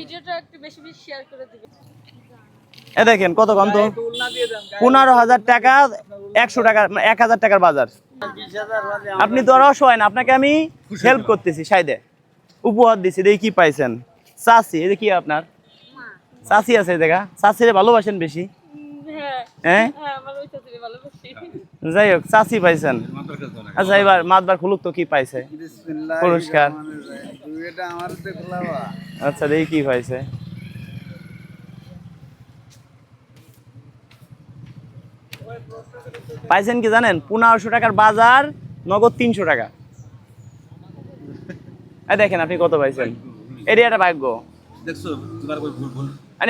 ভিডিওটা একটু বেশি বেশি শেয়ার করে দিবেন। এ দেখেন কত কম তো? পনেরো হাজার টাকা একশো টাকা এক হাজার টাকার বাজার। আপনি তো আর অসহায় না আপনাকে আমি হেল্প করতেছি সাইডে উপহার দিছি দেখি কি পাইছেন। চাষি এই কি আপনার। চাষি আছে দেখা। চাষিরে ভালোবাসেন বেশি। হ্যাঁ। হ্যাঁ? হ্যাঁ যাই হোক চাষি পাইছেন। আচ্ছা এবার মাতবার খুলুক তো কি পাইছে? পুরস্কার। আচ্ছা দেখি কি পাইছে। পাইছেন কি জানেন? পনেরোশো টাকার বাজার নগদ তিনশো টাকা। দেখেন আপনি কত পাইছেন? এটি একটা ভাগ্য।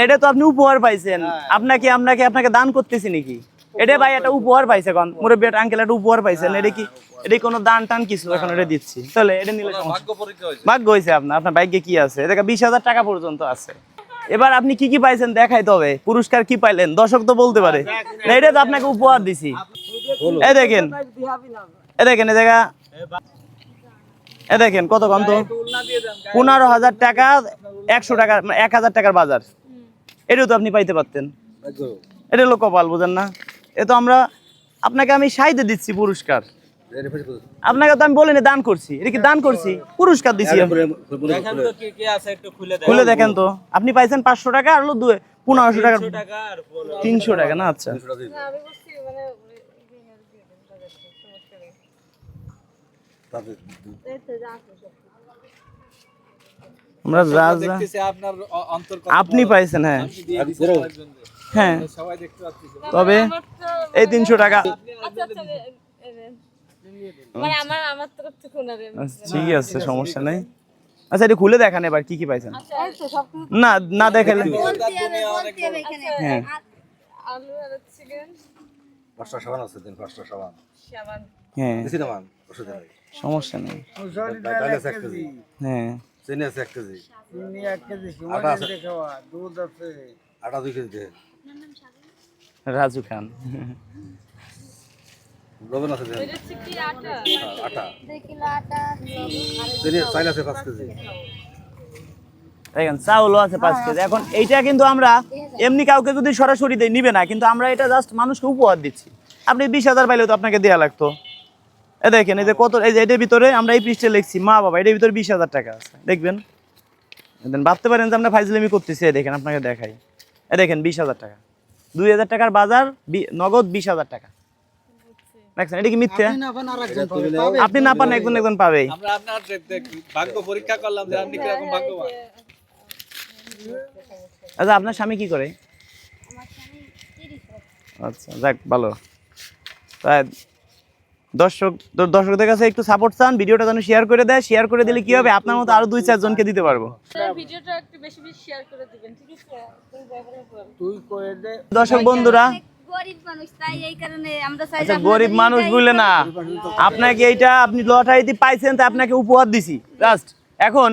এটা তো আপনি উপহার পাইছেন। আপনাকে আপনাকে আপনাকে দান করতেছি নাকি? এটা ভাই একটা উপহার পাইছে কোন মুরব্বী একটা আঙ্কেল একটা উপহার পাইছেন এটা কি এটা কোনো দান টান কিছু? এখন এটা দিচ্ছি। তাহলে এটা নিলে ভাগ্য হয়েছে। আপনার আপনার ভাগ্যে কি আছে? এটা বিশ হাজার টাকা পর্যন্ত আছে। এবার আপনি কি কি পাইছেন দেখাই তবে পুরস্কার কি পাইলেন? দর্শক তো বলতে পারে। না এটা তো আপনাকে উপহার দিছি। এই দেখেন। এ দেখেন এ দেখা এ দেখেন কত কম তো? পনেরো হাজার টাকা একশো টাকা এক হাজার টাকার বাজার। এটাও তো আপনি পাইতে পারতেন। এটা হলো কপাল বুঝেন না? এ তো আমরা আপনাকে আমি সাইডে দিচ্ছি পুরস্কার। আপনাকে তো আমি বলিনি দান করছি। এটা কি দান করছি? পুরস্কার দিছি আমি। দেখেন তো কি কি আছে একটু খুলে দেখেন। তো। আপনি পাইছেন পাঁচশো টাকা আর পনেরোশো টাকা। টাকা তিনশো টাকা। না? আচ্ছা। না আমি বলছি মানে। আমরা যা যা। আপনি পাইছেন হ্যাঁ। হ্যাঁ। সবাই দেখতে পাচ্ছি তবে এই তিনশো টাকা। আচ্ছা আচ্ছা এ- মানে আমার আমার তরফ থেকে ওনারে আচ্ছা, ঠিক আছে সমস্যা নেই। আচ্ছা এটা খুলে দেখান এবার কি কি পাইছেন? না না দেখালে। হ্যাঁ। আলু আর চিকেন পাঁচটা সাবান আছে দিন পাঁচটা সাবান। সাবান। হ্যাঁ। সমস্যা নেই। এক কেজি। হ্যাঁ। চিনি আছে এক কেজি। এক কেজি আটা আছে। সুমারি খাওয়া দুধ আছে। আটা দুই কেজি দে রাজু খান। লবণ আছে দেন। এটা হচ্ছে কি আটা? আটা। চাইল আছে পাঁচ কেজি। দেখেন চাউলও আছে পাঁচ কেজি। এখন এইটা কিন্তু আমরা এমনি কাউকে যদি সরাসরি দেই নিবে না। কিন্তু আমরা এটা জাস্ট মানুষকে উপহার দিচ্ছি। আপনি বিশ হাজার পাইলেও তো আপনাকে দেওয়া লাগতো। এ দেখেন এই যে কত এই যে এটার ভিতরে আমরা এই পৃষ্ঠে লিখছি মা বাবা এটার ভিতরে বিশ হাজার টাকা আছে। দেখবেন? ভাবতে পারেন যে আমরা ফাইজলামি করতেছি এই দেখেন আপনাকে দেখাই। এ দেখেন বিশ হাজার টাকা। দুই হাজার টাকার বাজার বি- নগদ বিশ হাজার টাকা। দেখছেন? এটা কি মিথ্যে? আপনি না পান একজন একজন পাবেই। আমরা আপনার দেখ- দেখ- ভাগ্য পরীক্ষা করলাম যে আপনি কীরকম ভাগ্যবান। আচ্ছা আপনার স্বামী কি করে? আচ্ছা যাক ভালো। তাই দর্শক দর্শকদের কাছে একটু সাপোর্ট চান ভিডিওটা যেন শেয়ার করে দেয় শেয়ার করে দিলে কি হবে? আপনার মতো আরও দুই চারজনকে দিতে পারব। ভিডিওটা একটু বেশি বেশি শেয়ার করে দিবেন ঠিক আছে? তুই ব্যবহার কর তুই করে দে। দর্শক বন্ধুরা গরিব মানুষ তাই এই কারণে আমরা চাই যে আচ্ছা বুঝলে না। আপনাকে এইটা আপনি লটারিতে পাইছেন তা আপনাকে উপহার দিছি। জাস্ট এখন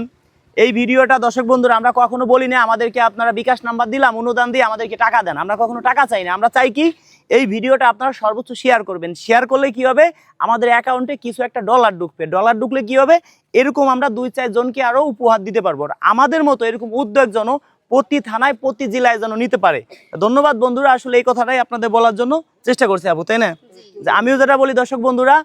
এই ভিডিওটা দর্শক বন্ধুরা আমরা কখনো বলি না আমাদেরকে আপনারা বিকাশ নাম্বার দিলাম অনুদান দিয়ে আমাদেরকে টাকা দেন। আমরা কখনো টাকা চাই না আমরা চাই কি? এই ভিডিওটা আপনারা সর্বোচ্চ শেয়ার করবেন। শেয়ার করলে কি হবে? আমাদের অ্যাকাউন্টে কিছু একটা ডলার ঢুকবে। ডলার ঢুকলে কি হবে? এরকম আমরা দুই চারজনকে আরও উপহার দিতে পারব। আমাদের মতো এরকম উদ্যোগ যেন প্রতি থানায় প্রতি জেলায় যেন নিতে পারে। ধন্যবাদ বন্ধুরা আসলে এই কথাটাই আপনাদের বলার জন্য চেষ্টা করছি আপু তাই না? যে আমিও যেটা বলি দর্শক বন্ধুরা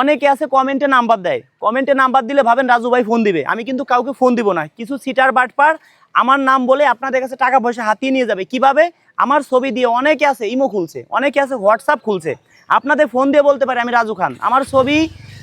অনেকে আছে কমেন্টে নাম্বার দেয়। কমেন্টে নাম্বার দিলে ভাবেন রাজু ভাই ফোন দিবে। আমি কিন্তু কাউকে ফোন দিব না। কিছু সিটার বাটপার আমার নাম বলে আপনাদের কাছে টাকা পয়সা হাতিয়ে নিয়ে যাবে। কীভাবে? আমার ছবি দিয়ে অনেকে আছে ইমো খুলছে। অনেকে আছে হোয়াটসঅ্যাপ খুলছে। আপনাদের ফোন দিয়ে বলতে পারে আমি রাজু খান। আমার ছবি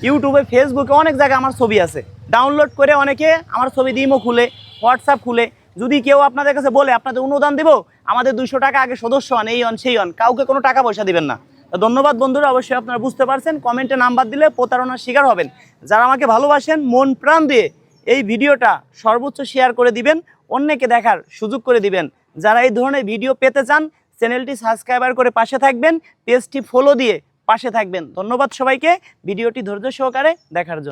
ইউটিউবে ফেসবুকে অনেক জায়গায় আমার ছবি আছে। ডাউনলোড করে অনেকে আমার ছবি দিয়ে ইমো খুলে হোয়াটসঅ্যাপ খুলে। যদি কেউ আপনাদের কাছে বলে, আপনাদের অনুদান দিব, আমাদের দুশো টাকা আগে সদস্য হন, এই হন, সেই হন। কাউকে কোনো টাকা পয়সা দিবেন না। ধন্যবাদ বন্ধুরা, অবশ্যই আপনারা বুঝতে পারছেন। কমেন্টে নাম্বার দিলে প্রতারণার শিকার হবেন। যারা আমাকে ভালোবাসেন, মন প্রাণ দিয়ে এই ভিডিওটা সর্বোচ্চ শেয়ার করে দিবেন, অন্যকে দেখার সুযোগ করে দিবেন। যারা এই ধরনের ভিডিও পেতে চান চ্যানেলটি সাবস্ক্রাইবার করে পাশে থাকবেন পেজটি ফলো দিয়ে পাশে থাকবেন। ধন্যবাদ সবাইকে, ভিডিওটি ধৈর্য সহকারে দেখার জন্য।